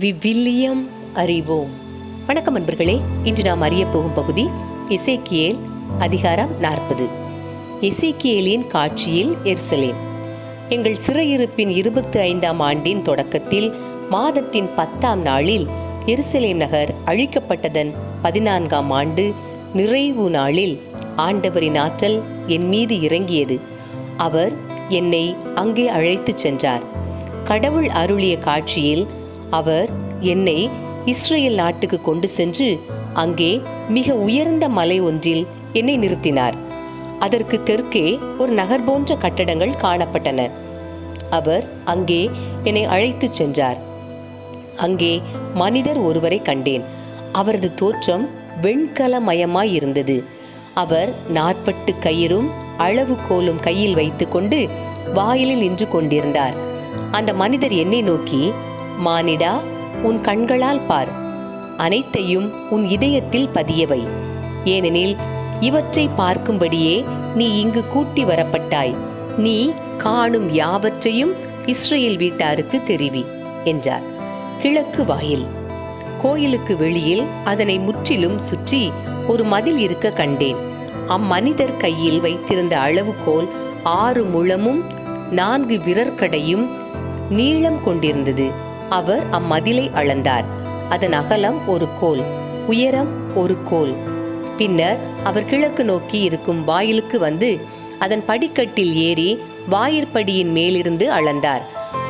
விவிலியம் அறிவோம். வணக்கம் அன்பர்களே இன்று நாம் அறிய போகும் பகுதி இசைக்கியேல் அதிகாரம் நாற்பது. இசைக்கியேலின் காட்சியில் எருசலேம். எங்கள் சிறையிருப்பின் இருபத்தி ஐந்தாம் ஆண்டின் தொடக்கத்தில் மாதத்தின் பத்தாம் நாளில் எருசலேம் நகர் அழிக்கப்பட்டதன் பதினான்காம் ஆண்டு நிறைவு நாளில் ஆண்டவரின் ஆற்றல் என் மீது இறங்கியது. அவர் என்னை அங்கே அழைத்துச் சென்றார். கடவுள் அருளிய காட்சியில் அவர் என்னை இஸ்ரேல் நாட்டுக்கு கொண்டு சென்று அங்கே மிக உயர்ந்த மலை ஒன்றில் என்னை நிறுத்தினார். அதற்கு தெற்கே ஒரு நகர் போன்ற கட்டடங்கள் காணப்பட்டன. அவர் அங்கே என்னை அழைத்துச் சென்றார். அங்கே மனிதர் ஒருவரை கண்டேன். அவரது தோற்றம் வெண்கலமயமாய் இருந்தது. அவர் நாற்பட்டு கயிறும் அளவுகோலும் கையில் வைத்துக்கொண்டு வாயிலில் நின்று கொண்டிருந்தார். அந்த மனிதர் என்னை நோக்கி மானிடா உன் கண்களால் பார். அனைத்தையும் உன் இதயத்தில் பதியவை. ஏனெனில் இவற்றை பார்க்கும்படியே நீ இங்கு கூட்டி வரப்பட்டாய். நீ காணும் யாவற்றையும் இஸ்ரேல் வீட்டாருக்கு தெரிவி என்றார். கிழக்கு வாயில். கோயிலுக்கு வெளியில் அதனை முற்றிலும் சுற்றி ஒரு மதில் இருக்க கண்டேன். அம்மனிதர் கையில் வைத்திருந்த அளவுகோல் ஆறு முழமும் நான்கு விரற்கடையும் நீளம் கொண்டிருந்தது. அவர் அம்மதிலை அளந்தார். அதன் அகலம் ஒரு கோல் உயரம் ஒரு கோல். பின்னர் அவர் கிழக்கு நோக்கி இருக்கும் வாயிலுக்கு வந்து அதன் படிக்கட்டில் ஏறி வாயிற்படியின் மேலிருந்து அளந்தார்.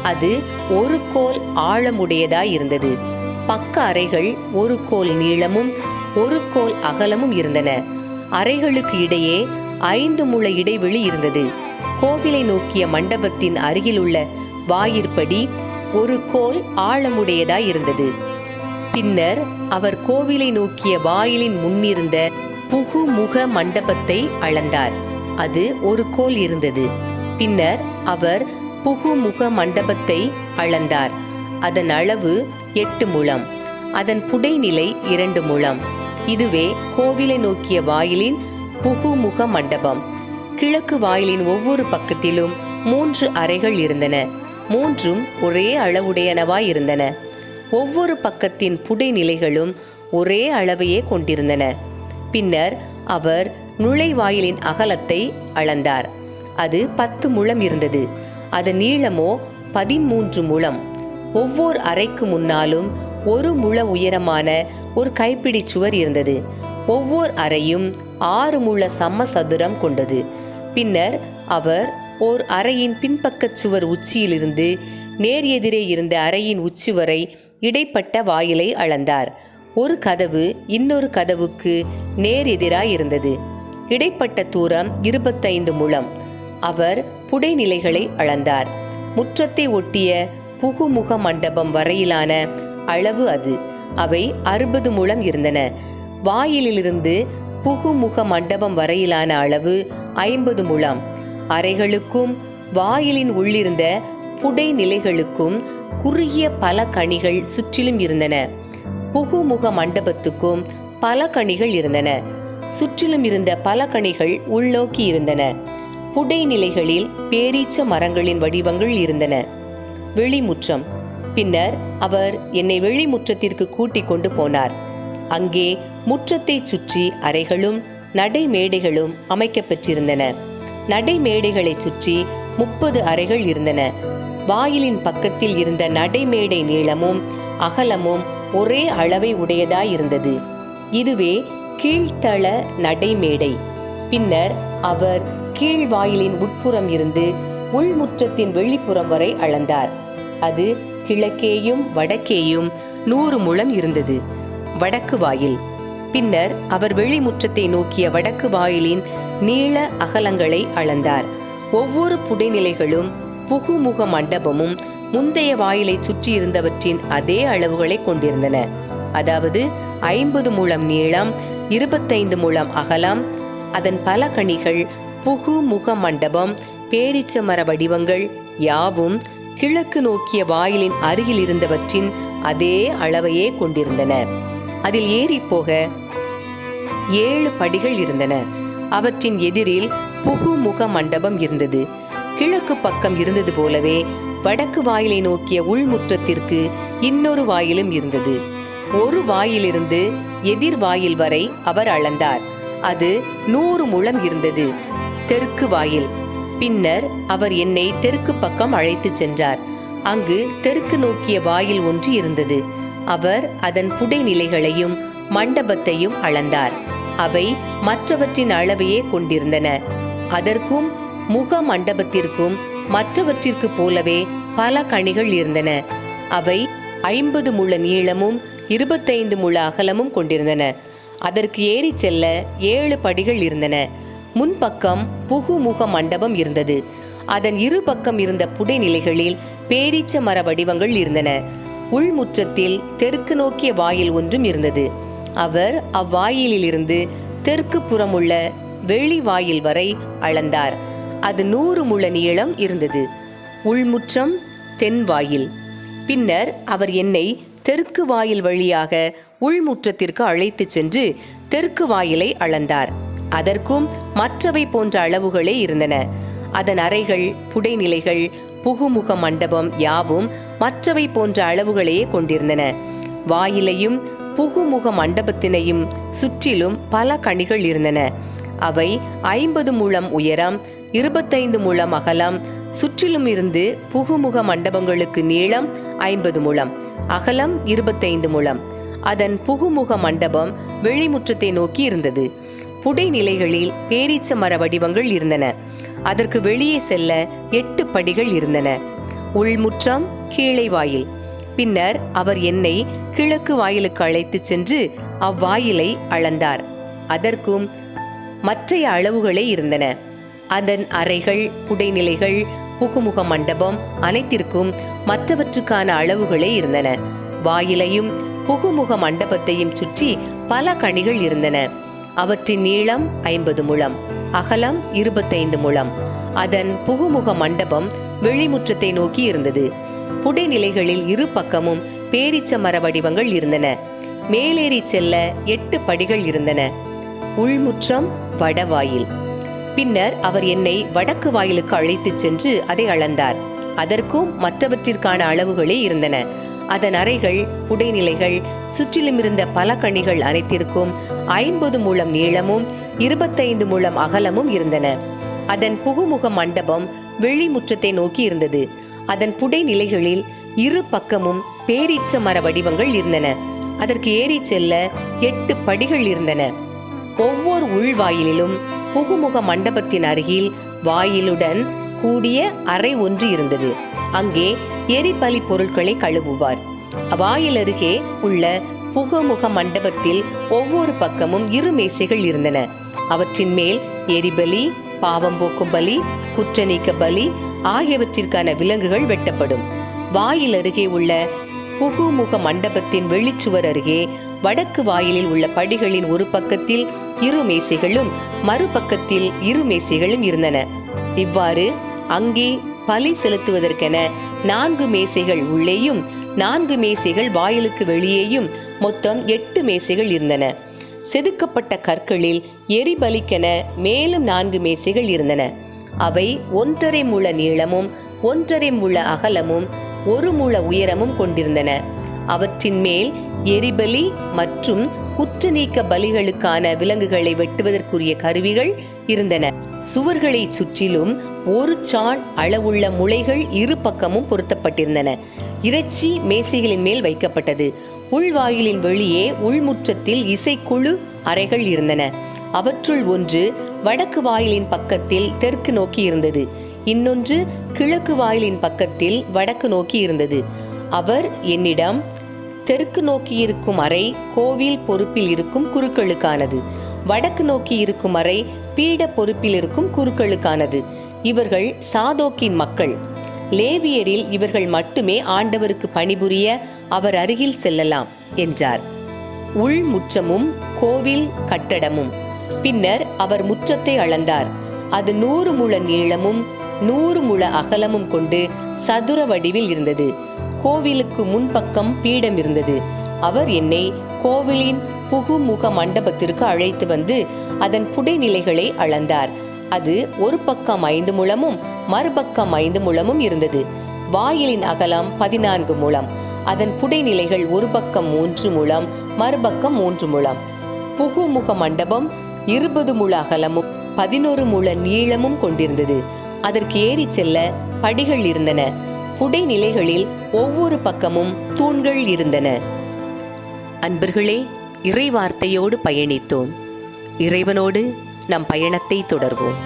அது ஒரு கோல் ஆழமுடையதாய் இருந்தது. பக்க அறைகள் ஒரு கோல் நீளமும் ஒரு கோல் அகலமும் இருந்தன. அறைகளுக்கு இடையே ஐந்து முளை இடைவெளி இருந்தது. கோவிலை நோக்கிய மண்டபத்தின் அருகிலுள்ள வாயிற்படி ஒரு கோல் ஆழமுடையதாய் இருந்தது பின்னர் அவர் கோவிலை நோக்கிய வாயிலின் முன்னிருந்த புகுமுக மண்டபத்தை அளந்தார். அது ஒரு கோல் இருந்தது. பின்னர் அவர் புகுமுக மண்டபத்தை அளந்தார். அதன் அளவு எட்டு முழம். அதன் புடைநிலை இரண்டு முழம். இதுவே கோவிலை நோக்கிய வாயிலின் புகுமுக மண்டபம். கிழக்கு வாயிலின் ஒவ்வொரு பக்கத்திலும் மூன்று அறைகள் இருந்தன. மூன்றும் ஒரே அளவுடையனவாய் இருந்தன ஒவ்வொரு பக்கத்தின் புடைநிலைகளும் ஒரே அளவையே கொண்டிருந்தன. பின்னர் அவர் நுழைவாயிலின் அகலத்தை அளந்தார். அது பத்து முழம் இருந்தது. அதன் நீளமோ பதிமூன்று முழம். ஒவ்வொரு அறைக்கு முன்னாலும் ஒரு முழ உயரமான ஒரு கைப்பிடி சுவர் இருந்தது. ஒவ்வொரு அறையும் ஆறு முழ சமசதுரம் கொண்டது. பின்னர் அவர் ஓர் அறையின் பின்பக்கச் சுவர் உச்சியிலிருந்து நேர் எதிரே இருந்த அறையின் உச்சி வரை இடைப்பட்ட வாயிலை அளந்தார். ஒரு கதவு இன்னொரு கதவுக்கு நேர் எதிராய் இருந்தது. இடைப்பட்ட தூரம் இருபத்தைந்து முழம். அவர் புடைநிலைகளை அளந்தார். முற்றத்தை ஒட்டிய புகுமுக மண்டபம் வரையிலான அளவு அது. அவை அறுபது முழம் இருந்தன. வாயிலிலிருந்து புகுமுக மண்டபம் வரையிலான அளவு ஐம்பது முழம். அறைகளுக்கும் வாயிலின் உள்ளிருந்த புடை நிலைகளுக்கும் குறுகிய பல கணிகள் சுற்றிலும் இருந்தன. புகுமுக மண்டபத்துக்கும் பல கணிகள் இருந்தன. சுற்றிலும் இருந்த பல கணிகள் உள்நோக்கி இருந்தன. புடை நிலைகளில் பேரீச்ச மரங்களின் வடிவங்கள் இருந்தன. வெளிமுற்றம். பின்னர் அவர் என்னை வெளிமுற்றத்திற்கு கூட்டிக் கொண்டு போனார். அங்கே முற்றத்தைச் சுற்றி அறைகளும் நடைமேடைகளும் அமைக்கப்பெற்றிருந்தன. நடைமேடைகளை சுற்றி முப்பது அறைகள் இருந்தன. வாயிலின் பக்கத்தில் இருந்த நடைமேடை நீளமும் அகலமும் ஒரே அளவை உடையதாயிருந்தது. இதுவே கீழ்த்தள நடைமேடை. பின்னர் அவர் கீழ் வாயிலின் உட்புறம் இருந்து உள்முற்றத்தின் வெளிப்புறம் வரை அளந்தார். அது கிழக்கேயும் வடக்கேயும் நூறு முழம் இருந்தது வடக்கு வாயில். பின்னர் அவர் வெளிமுற்றத்தை நோக்கிய வடக்கு வாயிலின் நீள அகலங்களை அளந்தார். ஒவ்வொரு புடைநிலைகளும் புகுமுக மண்டபமும் முந்தைய வாயிலை சுற்றி இருந்தவற்றின் அதே அளவுகளை கொண்டிருந்தன. அதாவது ஐம்பது முழம் நீளம் இருபத்தைந்து முழம் அகலம் அதன் பல கணிகள் புகுமுக மண்டபம் பேரிச்ச மர வடிவங்கள் யாவும் கிழக்கு நோக்கிய வாயிலின் அருகில் இருந்தவற்றின் அதே அளவையே கொண்டிருந்தன. அதில் ஏறிப்போக போக ஏழு படிகள் இருந்தன. அவற்றின் எதிரில் புகுமுக மண்டபம் இருந்தது. கிழக்கு பக்கம் இருந்தது போலவே வடக்கு வாயிலை நோக்கிய உள்முற்றத்திற்கு இன்னொரு வாயிலும் இருந்தது. ஒரு வாயிலிருந்து எதிர் வாயில் வரை அவர் அளந்தார். அது நூறு முழம் இருந்தது. தெற்கு வாயில். பின்னர் அவர் என்னை தெற்கு பக்கம் அழைத்துச் சென்றார். அங்கு தெற்கு நோக்கிய வாயில் ஒன்று இருந்தது. அவர் அதன் புடைநிலைகளையும் மண்டபத்தையும் அளந்தார். அவை மற்றவற்றின் அளவையே கொண்டிருந்தன. அதற்கும் முக மண்டபத்திற்கும் மற்றவற்றிற்கு போலவே பல கணிகள் இருந்தன. அவை ஐம்பது முழ நீளமும் இருபத்தைந்து முழ அகலமும் கொண்டிருந்தன. அதற்கு ஏறிச் செல்ல ஏழு படிகள் இருந்தன. முன்பக்கம் புகுமுக மண்டபம் இருந்தது. அதன் இரு பக்கம் இருந்த புடைநிலைகளில் பேரீச்ச மர வடிவங்கள் இருந்தன. உள்முற்றத்தில் தெற்கு நோக்கிய வாயில் ஒன்றும் இருந்தது. அவர் அவ்வாயிலிருந்து தெற்கு புறமுள்ள வெளி வாயில் வரை அளந்தார். அது நூறு முழ நீளம் இருந்தது. உள்முற்றம் தென் வாயில். பின்னர் அவர் என்னை தெற்கு வாயில் வழியாக உள்முற்றத்திற்கு அழைத்துச் சென்று தெற்கு வாயிலை அளந்தார். அதற்கும் மற்றவை போன்ற அளவுகளே இருந்தன. அதன் அறைகள் புடைநிலைகள் புகுமுக மண்டபம் யாவும் மற்றவை போன்ற அளவுகளையே கொண்டிருந்தன. வாயிலையும் புகுமுக மண்டபத்தினையும் சுற்றிலும் பல கணிகள் இருந்தன. அவை ஐம்பது முழம் உயரம் இருபத்தைந்து முழம் அகலம் சுற்றிலும் இருந்து புகுமுக மண்டபங்களுக்கு நீளம் ஐம்பது முழம் அகலம் இருபத்தைந்து முழம். அதன் புகுமுக மண்டபம் வெளிமுற்றத்தை நோக்கி இருந்தது. புடைநிலைகளில் பேரீச்ச மர வடிவங்கள் இருந்தன. அதற்கு வெளியே செல்ல எட்டு படிகள் இருந்தன. உள்முற்றம் கீழே வாயில். பின்னர் அவர் என்னை கிழக்கு வாயிலுக்கு அழைத்துச் சென்று அவ்வாயிலை அளந்தார். அதற்கும் மற்றைய அளவுகளே இருந்தன. அதன் அறைகள் புடைநிலைகள் புகுமுக மண்டபம் அனைத்திற்கும் மற்றவற்றுக்கான அளவுகளே இருந்தன. வாயிலையும் புகுமுக மண்டபத்தையும் சுற்றி பல கணிகள் இருந்தன. அவற்றின் நீளம் ஐம்பது முழம் அகலம் இருபத்தைந்து முழம். அதன் புகுமுக மண்டபம் வெளிமுற்றத்தை நோக்கி இருந்தது. புடைநிலைகளில் இரு பக்கமும் பேரிச்ச மர வடிவங்கள் இருந்தன. மேலேறி செல்ல எட்டு படிகள் இருந்தன. உள்முற்றம் வடவாயில். பின்னர் அவர் என்னை வடக்கு வாயிலுக்கு அழைத்துச் சென்று அதை அளந்தார். அதற்கும் மற்றவற்றிற்கான அளவுகளே இருந்தன. அதன் அறைகள் புடைநிலைகள் சுற்றிலும் இருந்த பல கணிகள் அனைத்திற்கும் ஐம்பது முழம் நீளமும் இருபத்தைந்து முழம் அகலமும் இருந்தன. அதன் புகுமுக மண்டபம் வெளி முற்றத்தை நோக்கி இருந்தது. அதன் புடைநிலைகளில் இரு பக்கமும் பேரீச்ச மர வடிவங்கள் இருந்தன. அதற்கு ஏறி செல்ல எட்டு படிகள் இருந்தன. ஒவ்வொரு உள்வாயிலிலும் புகுமுக மண்டபத்தின் அருகில் வாயிலுடன் கூடிய அறை ஒன்று இருந்தது. அங்கே எரிபலி பொருட்களை கழுவுவார். வாயில் அருகே உள்ள புகமுக மண்டபத்தில் ஒவ்வொரு பக்கமும் இரு மேசைகள் இருந்தன. அவற்றின் மேல் எரிபலி பாவம் போக்கும் பலி குற்ற நீக்க பலி ஆகியவற்றிற்கான விலங்குகள் வெட்டப்படும். வாயில் அருகே உள்ள புகுமுக மண்டபத்தின் வெளிச்சுவர் அருகே வடக்கு வாயிலில் உள்ள படிகளின் ஒரு பக்கத்தில் இரு மேசைகளும் மறுபக்கத்தில் இரு மேசைகளும் இருந்தன. இவ்வாறு அங்கே பலி செலுத்துவதற்கென நான்கு மேசைகள் உள்ளேயும் நான்கு மேசைகள் வாயிலுக்கு வெளியேயும் மொத்தம் எட்டு மேசைகள் இருந்தன. செதுக்கப்பட்ட கற்களில் எரிபலிக்கென மேலும் நான்கு மேசைகள் இருந்தன. அவை ஒன்றரை முழ நீளமும் ஒன்றரை முழ அகலமும் ஒரு முழ உயரமும் கொண்டிருந்தன. அவற்றின் மேல் எரிபலி மற்றும் குற்ற நீக்க பலிகளுக்கான விலங்குகளை வெட்டுவதற்குரிய கருவிகள் இருந்தன. சுவர்களை சுற்றிலும் ஒரு சாண் அளவுள்ள முளைகள் இரு பக்கமும் பொருத்தப்பட்டிருந்தன. இறைச்சி மேசைகளின் மேல் வைக்கப்பட்டது. உள்வாயிலின் வெளியே உள்முற்றத்தில் இசைக்குழு அறைகள் இருந்தன. அவற்றுள் ஒன்று வடக்கு வாயிலின் பக்கத்தில் தெற்கு நோக்கி இருந்தது. இன்னொன்று கிழக்கு வாயிலின் பக்கத்தில் வடக்கு நோக்கி இருந்தது. அவர் என்னிடம் தெற்கு நோக்கி இருக்கும் அறை கோவில் பொறுப்பில் இருக்கும் குருக்களுக்கானது. வடக்கு நோக்கி இருக்கும் அறை பீட பொறுப்பில் இருக்கும் குருக்களுக்கானது. இவர்கள் சாதோக்கின் மக்கள். லேவியரில் இவர்கள் மட்டுமே ஆண்டவருக்கு பணிபுரிய அவர் அருகில் செல்லலாம் என்றார். உள் முற்றமும் கோவில் கட்டடமும். பின்னர் அவர் முற்றத்தை அளந்தார். அது நூறு முழ நீளமும் நூறு முழ அகலமும் கொண்டு சதுர வடிவில் இருந்தது. கோவிலுக்கு முன்பக்கம் பீடம் இருந்தது. அவர் என்னை கோவிலின் புகுமுக மண்டபத்திற்கு அழைத்து வந்து அதன் புடைநிலைகளை அளந்தார். அது ஒரு பக்கம் ஐந்து முழமும் மறுபக்கம் ஐந்து முழமும் இருந்தது. வாயிலின் அகலம் பதினான்கு முழம். அதன் புடைநிலைகள் ஒரு பக்கம் மூன்று முழம் மறுபக்கம் மூன்று முழம். புகுமுக மண்டபம் இருபது முழ அகலமும் பதினோரு முழ நீளமும் கொண்டிருந்தது. அதற்கு ஏறிச் செல்ல படிகள் இருந்தன. குடைநிலைகளில் ஒவ்வொரு பக்கமும் தூண்கள் இருந்தன. அன்பர்களே இறைவார்த்தையோடு பயணித்தோம். இறைவனோடு நம் பயணத்தை தொடர்வோம்.